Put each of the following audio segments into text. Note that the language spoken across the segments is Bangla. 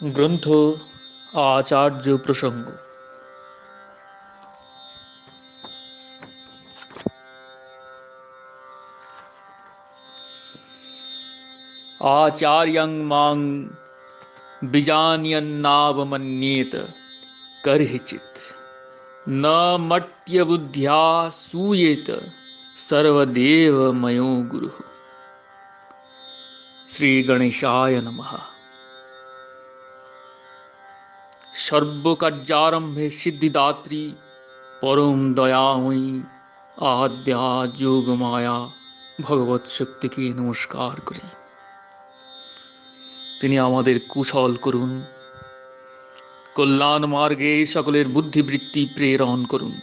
গ্রন্থ আচার্য প্রসঙ্গ आचार्यं मां बीजान्यन्नावमन्येत कर्हिचित् न मट्यबुद्ध्या सूयेत सर्वदेवमयो गुरुः শ্রীগণেশায় নমঃ সর্বকার্যারম্ভে সিদ্ধিদাত্রী পরম দয়াময়ী আদ্যা যোগমায়া ভগবত শক্তিকে নমস্কার করি। তিনি আমাদের কুশল করুন। কল্যাণ মার্গে সকলের বুদ্ধিবৃত্তি প্রেরণ করুন।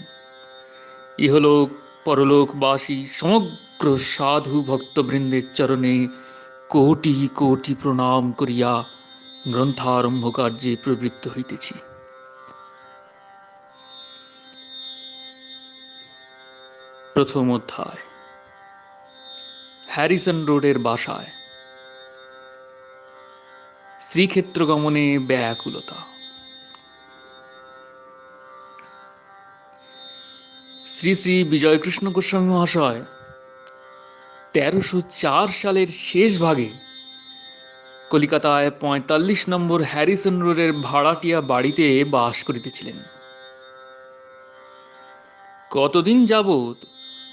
ইহলোক পরলোকবাসী সমগ্র সাধু ভক্তবৃন্দের চরণে কোটি কোটি প্রণাম করিয়া গ্রন্থারম্ভ কার্যে প্রবৃত্ত হইতেছি। প্রথম অধ্যায়। হ্যারিসন রোডের বাসায়। শ্রীক্ষেত্র গমনে ব্যাকুলতা। শ্রী শ্রী বিজয়কৃষ্ণ গোস্বামী মহাশয় তেরোশো চার সালের শেষ ভাগে কলিকাতায় পঁয়তাল্লিশ নম্বর হ্যারিসন রোডের ভাড়াটিয়া বাড়িতে বাস করিতেছিলেন। কতদিন যাবৎ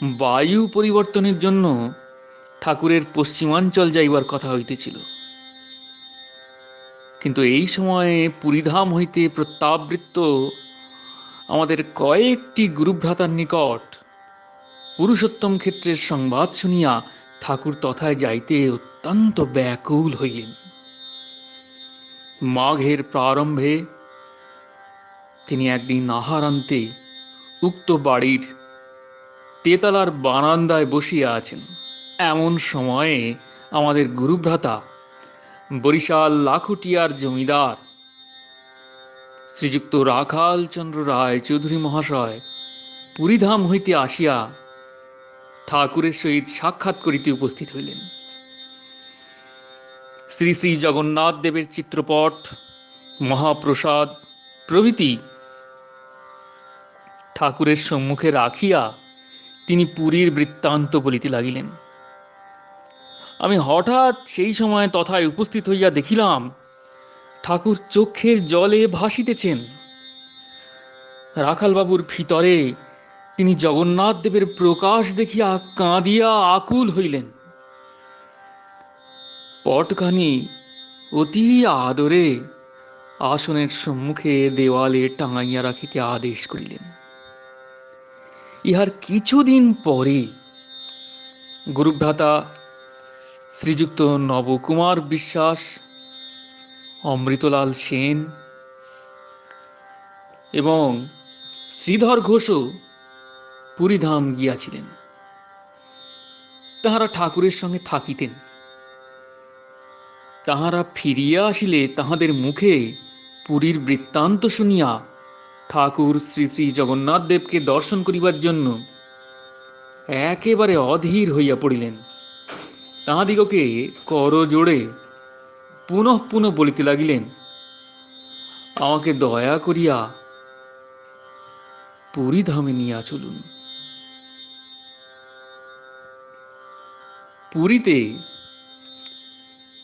বায়ু পরিবর্তনের জন্য ঠাকুরের পশ্চিমাঞ্চল যাইবার কথা হইতেছিল। কিন্তু এই সময়ে পুরীধাম হইতে প্রত্যাবৃত্ত আমাদের কয়েকটি গুরুভ্রাতার নিকট পুরুষোত্তম ক্ষেত্রের সংবাদ শুনিয়া ঠাকুর তথায় যাইতে অত্যন্ত ব্যাকুল হইলেন। মাঘের প্রারম্ভে তিনি একদিন আহারান্তে উক্ত বাড়ির তেতালার বারান্দায় বসিয়া আছেন। এমন সময়ে আমাদের গুরুভ্রাতা বরিশাল লাখুটিয়ার জমিদার শ্রীযুক্ত রাখাল চন্দ্র রায় চৌধুরী মহাশয় পুরীধাম হইতে আসিয়া ঠাকুরের সহিত সাক্ষাৎ করিতে উপস্থিত হইলেন। শ্রী শ্রী জগন্নাথ দেবের চিত্রপট, মহাপ্রসাদ প্রভৃতি ঠাকুরের সম্মুখে রাখিয়া তিনি পুরীর বৃত্তান্ত বলিতে লাগিলেন। আমি হঠাৎ সেই সময় তথায় উপস্থিত হইয়া দেখিলাম, ঠাকুর চোখের জলে ভাসিতেছেন। রাখালবাবুর ভিতরে তিনি জগন্নাথ দেবের প্রকাশ দেখিয়া কাঁদিয়া আকুল হইলেন। পটখানি অতি আদরে আসনের সম্মুখে দেওয়ালে টাঙাইয়া রাখিতে আদেশ করিলেন। ইহার কিছুদিন পরে গুরুভ্রাতা শ্রীযুক্ত নবকুমার বিশ্বাস, অমৃতলাল সেন এবং শ্রীধর ঘোষও পুরীধাম গিয়াছিলেন। তাহারা ঠাকুরের সঙ্গে থাকিতেন। তাহারা ফিরিয়া আসিলে তাহাদের মুখে পুরীর বৃত্তান্ত শুনিয়া ঠাকুর শ্রী শ্রী জগন্নাথ দেবকে দর্শন করিবার জন্য একেবারে অধীর হইয়া পড়িলেন। তাহাদিগকে কর জোড়ে পুনঃ পুনঃ বলিতে লাগিলেন, আমাকে দয়া করিয়া পুরীধামে নিয়া চলুন। পুরীতে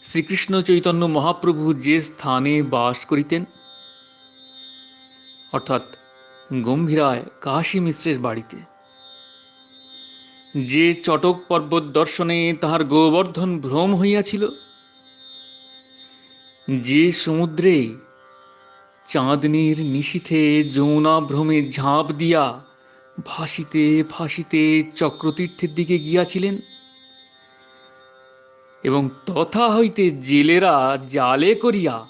শ্রীকৃষ্ণ চৈতন্য মহাপ্রভু যে স্থানে বাস করিতেন, অর্থাৎ গম্ভীরায় কাশী মিশ্রের বাড়িতে, যে চটক পর্বত দর্শনে তাহার গোবর্ধন ভ্রম হইয়াছিল, যে সমুদ্রে চাঁদনির নিশীথে যমুনা ভ্রমে ঝাঁপ দিয়া ভাসিতে ভাসিতে চক্রতীর্থের দিকে গিয়াছিলেন এবং তথা হইতে জেলেরা জালে করিয়া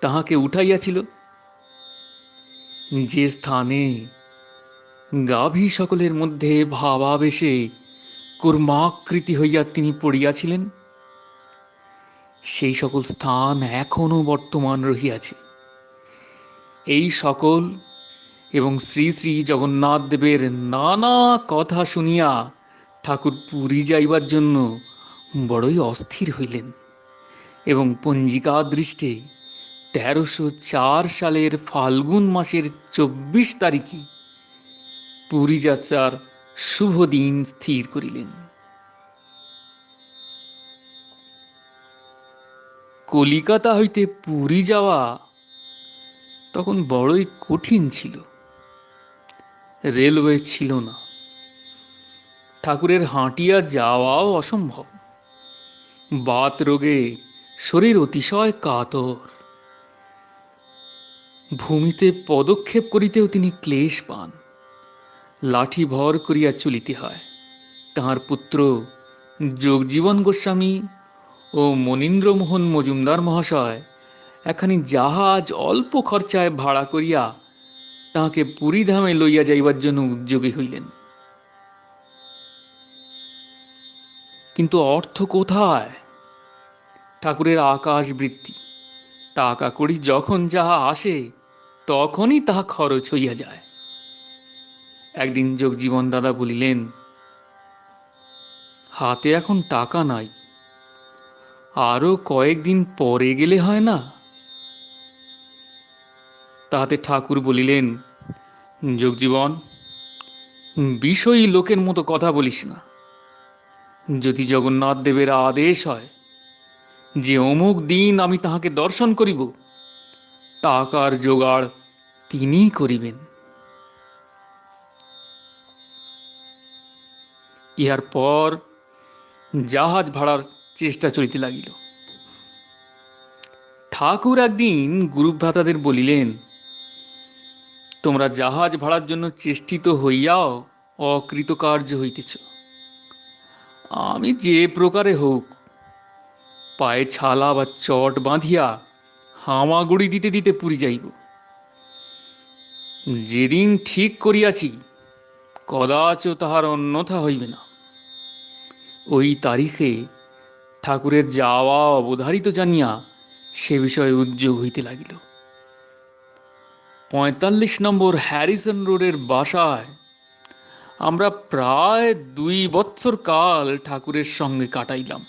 তাহাকে উঠাইয়াছিল। যে স্থানে গাভী সকলের মধ্যে ভাবাবেশে কুর্মাকৃতি হইয়া তিনি পড়িয়াছিলেন, সেই সকল স্থান এখনও বর্তমান রহিয়াছে। এই সকল এবং শ্রী শ্রী জগন্নাথ দেবের নানা কথা শুনিয়া ঠাকুর পুরী যাইবার জন্য বড়ই অস্থির হইলেন এবং পঞ্জিকা দৃষ্টে তেরোশো চার সালের ফাল্গুন মাসের চব্বিশ তারিখে পুরী যাত্রার শুভ দিন স্থির করিলেন। কলিকাতা হইতে পুরী যাওয়া তখন বড়ই কঠিন ছিল। রেলওয়ে ছিল না। ঠাকুরের হাঁটিয়া যাওয়াও অসম্ভব। বাত রোগে শরীর অতিশয় কাতর। ভূমিতে পদক্ষেপ করিতেও তিনি ক্লেশ পান। লাঠি ভর করিয়া চলিতে হয়। তাহার পুত্র যোগজীবন গোস্বামী ও মনীন্দ্রমোহন মজুমদার মহাশয় এখানি জাহাজ অল্প খরচায় ভাড়া করিয়া তাহাকে পুরীধামে লইয়া যাইবার জন্য উদ্যোগী হইলেন। কিন্তু অর্থ কোথায়? ঠাকুরের আকাশ বৃত্তি। টাকা কড়ি যখন যাহা আসে, তখনই তাহা খরচ হইয়া যায়। একদিন যোগজীবন দাদা বলিলেন, হাতে এখন টাকা নাই। আরও কয়েকদিন পরে গেলে হয় না? তাহাতে ঠাকুর বলিলেন, যোগজীবন, বিষয়ী লোকের মতো কথা বলিস না। যদি জগন্নাথ দেবের আদেশ হয় যে অমুক দিন আমি তাহাকে দর্শন করিব টাকার জোগাড় তিনি করিবেন। ইহার পর জাহাজ ভাড়ার চেষ্টা চলিতে লাগিল। ঠাকুর একদিন গুরুভ্রাতাদের বলিলেন, তোমরা জাহাজ ভাড়ার জন্য চেষ্টিত হইয়াও অকৃতকার্য হইতেছ। আমি যে প্রকারে হোক, পায়ে ছালা বা চট বাঁধিয়া হামাগুড়ি দিতে দিতে পুরী যাইব। যেদিন ঠিক করিয়াছি, কদাচ তাহার অন্যথা হইবে না। ওই তারিখে ঠাকুরের যাওয়া অবধারিত জানিয়া সে বিষয়ে উদ্যোগ হইতে লাগিল। পঁয়তাল্লিশ নম্বর হ্যারিসন রোডের বাসায় আমরা প্রায় দুই বৎসর কাল ঠাকুরের সঙ্গে কাটাইলাম।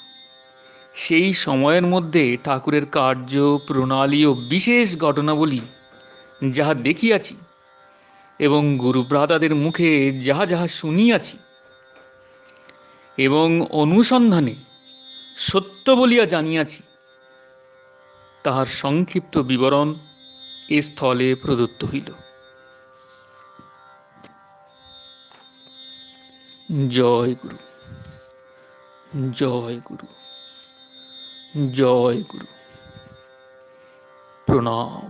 সেই সময়ের মধ্যে ঠাকুরের কার্য, প্রণালী ও বিশেষ ঘটনাবলী যাহা দেখিয়াছি এবং গুরুভ্রাতাদের মুখে যাহা যাহা শুনিয়াছি এবং অনুসন্ধানে সত্য বলিয়া জানিয়াছি, তাহার সংক্ষিপ্ত বিবরণ এ স্থলে প্রদত্ত হইল। জয় গুরু। জয় গুরু। জয় গুরু। প্রণাম।